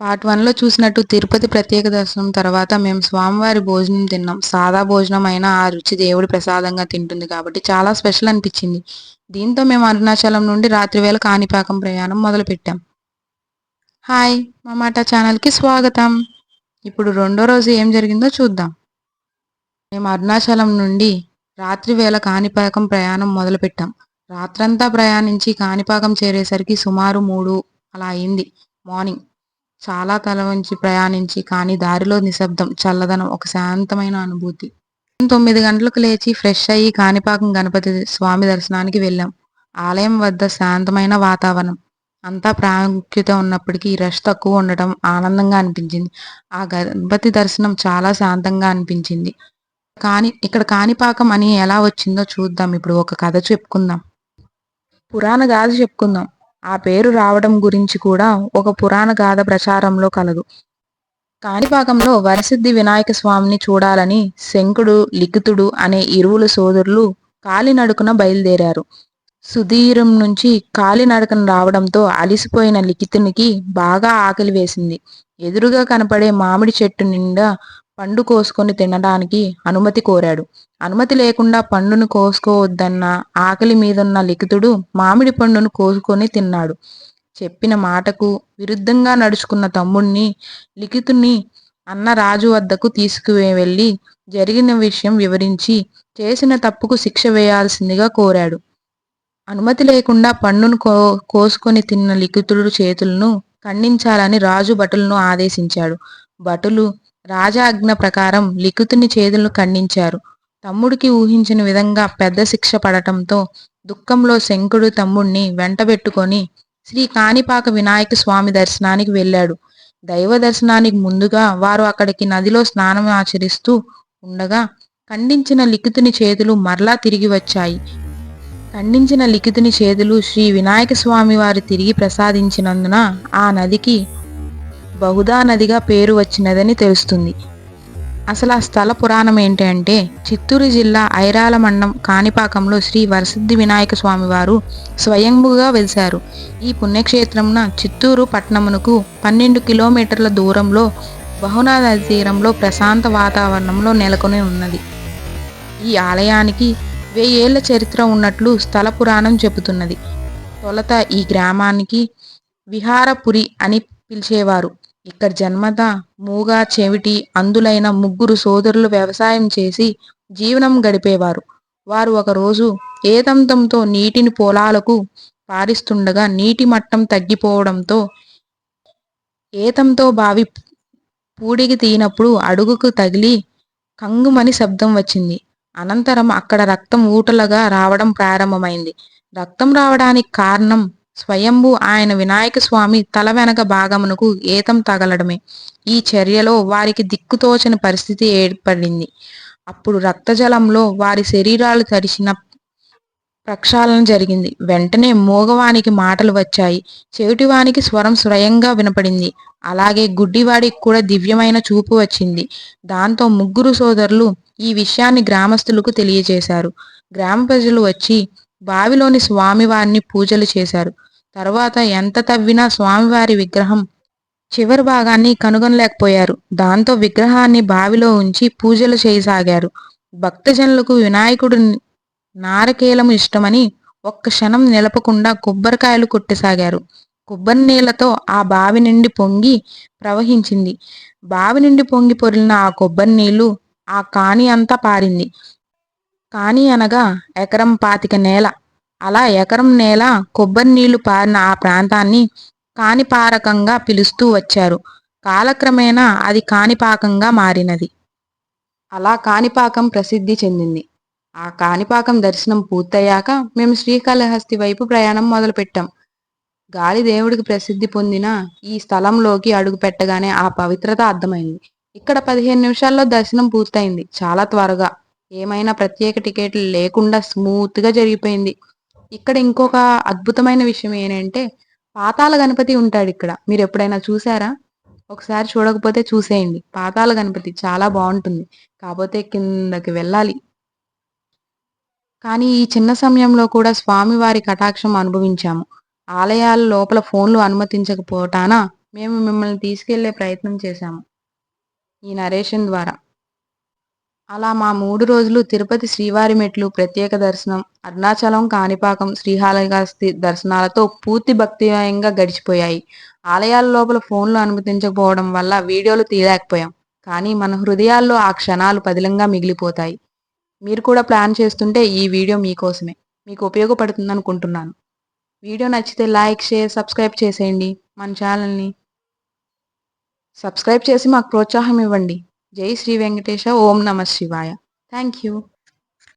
Part వన్లో చూసినట్టు తిరుపతి ప్రత్యేక దర్శనం తర్వాత మేము స్వామివారి భోజనం తిన్నాం. సాదా భోజనం అయినా ఆ రుచి దేవుడి ప్రసాదంగా తింటుంది కాబట్టి చాలా స్పెషల్ అనిపించింది. దీంతో మేము అరుణాచలం నుండి రాత్రి వేళ కాణిపాకం ప్రయాణం మొదలుపెట్టాం. హాయ్ మా మాట ఛానల్కి స్వాగతం. ఇప్పుడు రెండో రోజు ఏం జరిగిందో చూద్దాం. మేము అరుణాచలం నుండి రాత్రి వేళ కాణిపాకం ప్రయాణం మొదలుపెట్టాం. రాత్రంతా ప్రయాణించి కాణిపాకం చేరేసరికి సుమారు మూడు అలా అయింది. మార్నింగ్ చాలా తల వంచి ప్రయాణించి కానీ దారిలో నిశ్శబ్దం చల్లదనం ఒక శాంతమైన అనుభూతి. తొమ్మిది గంటలకు లేచి ఫ్రెష్ అయ్యి కాణిపాకం గణపతి స్వామి దర్శనానికి వెళ్ళాం. ఆలయం వద్ద శాంతమైన వాతావరణం. అంతా ప్రాముఖ్యత ఉన్నప్పటికీ రష్ తక్కువ ఉండటం ఆనందంగా అనిపించింది. ఆ గణపతి దర్శనం చాలా శాంతంగా అనిపించింది. కానీ ఇక్కడ కాణిపాకం అని ఎలా వచ్చిందో చూద్దాం. ఇప్పుడు ఒక కథ చెప్పుకుందాం. పురాణ గాథ చెప్పుకుందాం. ఆ పేరు రావడం గురించి కూడా ఒక పురాణ గాథ ప్రచారంలో కలదు. కాణిపాకంలో వరసిద్ధి వినాయక స్వామిని చూడాలని శంకుడు లిఖితుడు అనే ఇరువుల సోదరులు కాలినడుకున బయలుదేరారు. సుధీరం నుంచి కాలినడకన రావడంతో అలిసిపోయిన లిఖితునికి బాగా ఆకలి వేసింది. ఎదురుగా కనపడే మామిడి చెట్టు నిండా పండు కోసుకొని తినడానికి అనుమతి కోరాడు. అనుమతి లేకుండా పండును కోసుకోవద్దన్న ఆకలి మీదున్న లిఖితుడు మామిడి పండును కోసుకొని తిన్నాడు. చెప్పిన మాటకు విరుద్ధంగా నడుచుకున్న తమ్ముణ్ణి లిఖితుని అన్న రాజు వద్దకు తీసుకువెళ్ళి జరిగిన విషయం వివరించి చేసిన తప్పుకు శిక్ష వేయాల్సిందిగా కోరాడు. అనుమతి లేకుండా పండును కో కోసుకొని తిన్న లిఖితుడు చేతులను ఖండించాలని రాజు భటులను ఆదేశించాడు. భటులు రాజాజ్ఞ ప్రకారం లిఖితుని చేతులను ఖండించారు. తమ్ముడికి ఊహించిన విధంగా పెద్ద శిక్ష పడటంతో దుఃఖంలో శంకుడు తమ్ముణ్ణి వెంటబెట్టుకొని శ్రీ కాణిపాక వినాయక స్వామి దర్శనానికి వెళ్ళాడు. దైవ దర్శనానికి ముందుగా వారు అక్కడికి నదిలో స్నానం ఆచరిస్తూ ఉండగా ఖండించిన లిఖితుని చేతులు మరలా తిరిగి వచ్చాయి. ఖండించిన లిఖితుని చేతులు శ్రీ వినాయక స్వామి వారు తిరిగి ప్రసాదించినందున ఆ నదికి బహుదా నదిగా పేరు వచ్చినదని తెలుస్తుంది. అసలు ఆ స్థల పురాణం ఏంటి అంటే చిత్తూరు జిల్లా ఐరాల మండం కాణిపాకంలో శ్రీ వరసిద్ధి వినాయక స్వామి వారు స్వయంభుగా వెలిశారు. ఈ పుణ్యక్షేత్రంన చిత్తూరు పట్టణమునకు పన్నెండు కిలోమీటర్ల దూరంలో బహునా నది తీరంలో ప్రశాంత వాతావరణంలో నెలకొని ఉన్నది. ఈ ఆలయానికి వెయ్యేళ్ళ చరిత్ర ఉన్నట్లు స్థల పురాణం చెబుతున్నది. తొలత ఈ గ్రామానికి విహారపురి అని పిలిచేవారు. ఇక్కడ జన్మత మూగ చెవిటి అందులైన ముగ్గురు సోదరులు వ్యవసాయం చేసి జీవనం గడిపేవారు. వారు ఒకరోజు ఏతంతంతో నీటిని పొలాలకు పారిస్తుండగా నీటి మట్టం తగ్గిపోవడంతో ఏతంతో బావి పూడికి తీనప్పుడు అడుగుకు తగిలి కంగుమని శబ్దం వచ్చింది. అనంతరం అక్కడ రక్తం ఊటలుగా రావడం ప్రారంభమైంది. రక్తం రావడానికి కారణం స్వయంభు ఆయన వినాయక స్వామి తల వెనక భాగమునకు ఏతం తగలడమే. ఈ చర్యలో వారికి దిక్కుతోచని పరిస్థితి ఏర్పడింది. అప్పుడు రక్తజలంలో వారి శరీరాలు తడిసిన ప్రక్షాళన జరిగింది. వెంటనే మూగవానికి మాటలు వచ్చాయి. చెవిటివానికి స్వరం స్వయంగా వినపడింది. అలాగే గుడ్డివాడికి కూడా దివ్యమైన చూపు వచ్చింది. దాంతో ముగ్గురు సోదరులు ఈ విషయాన్ని గ్రామస్తులకు తెలియజేశారు. గ్రామ ప్రజలు వచ్చి బావిలోని స్వామివారిని పూజలు చేశారు. తర్వాత ఎంత తవ్వినా స్వామివారి విగ్రహం చివరి భాగాన్ని కనుగొనలేకపోయారు. దాంతో విగ్రహాన్ని బావిలో ఉంచి పూజలు చేయసాగారు. భక్తజనులకు వినాయకుడు నారకేలము ఇష్టమని ఒక్క క్షణం నిలపకుండా కొబ్బరికాయలు కొట్టసాగారు. కొబ్బరి నీళ్ళతో ఆ బావి నుండి పొంగి ప్రవహించింది. బావి నుండి పొంగి పొరిలిన ఆ కొబ్బరి నీళ్ళు ఆ కాణి అంతా పారింది. కాని అనగా ఎకరం పాతిక నేల. అలా ఎకరం నేల కొబ్బరి నీళ్ళు పారిన ఆ ప్రాంతాన్ని కాణిపారకంగా పిలుస్తూ వచ్చారు. కాలక్రమేణా అది కాణిపాకంగా మారినది. అలా కాణిపాకం ప్రసిద్ధి చెందింది. ఆ కాణిపాకం దర్శనం పూర్తయ్యాక మేము శ్రీకాళహస్తి వైపు ప్రయాణం మొదలుపెట్టాం. గాలి దేవుడికి ప్రసిద్ధి పొందిన ఈ స్థలంలోకి అడుగు పెట్టగానే ఆ పవిత్రత అర్థమైంది. ఇక్కడ పదిహేను నిమిషాల్లో దర్శనం పూర్తయింది. చాలా త్వరగా. ఏమైనా ప్రత్యేక టికెట్లు లేకుండా స్మూత్గా జరిగిపోయింది. ఇక్కడ ఇంకొక అద్భుతమైన విషయం ఏంటంటే పాతాల గణపతి ఉంటాడు ఇక్కడ. మీరు ఎప్పుడైనా చూసారా? ఒకసారి చూడకపోతే చూసేయండి. పాతాల గణపతి చాలా బాగుంటుంది. కాకపోతే కిందకి వెళ్ళాలి. కానీ ఈ చిన్న సమయంలో కూడా స్వామివారి కటాక్షం అనుభవించాము. ఆలయాల లోపల ఫోన్లు అనుమతించకపోవటాన మేము మిమ్మల్ని తీసుకెళ్ళే ప్రయత్నం చేశాము. ఈ నరేషన్ ద్వారా. అలా మా మూడు రోజులు తిరుపతి శ్రీవారి మెట్లు ప్రత్యేక దర్శనం అరుణాచలం కాణిపాకం శ్రీహాళహస్తి దర్శనాలతో పూర్తి భక్తిమయంగా గడిచిపోయాయి. ఆలయాల లోపల ఫోన్లు అనుమతించకపోవడం వల్ల వీడియోలు తీయలేకపోయాం. కానీ మన హృదయాల్లో ఆ క్షణాలు పదిలంగా మిగిలిపోతాయి. మీరు కూడా ప్లాన్ చేస్తుంటే ఈ వీడియో మీకోసమే. మీకు ఉపయోగపడుతుంది అనుకుంటున్నాను వీడియో నచ్చితే లైక్ షేర్ సబ్స్క్రైబ్ చేసేయండి. మన ఛానల్ని సబ్స్క్రైబ్ చేసి మాకు ప్రోత్సాహం ఇవ్వండి. జై శ్రీ వెంకటేశ ఓం నమ శివాయ. Thank you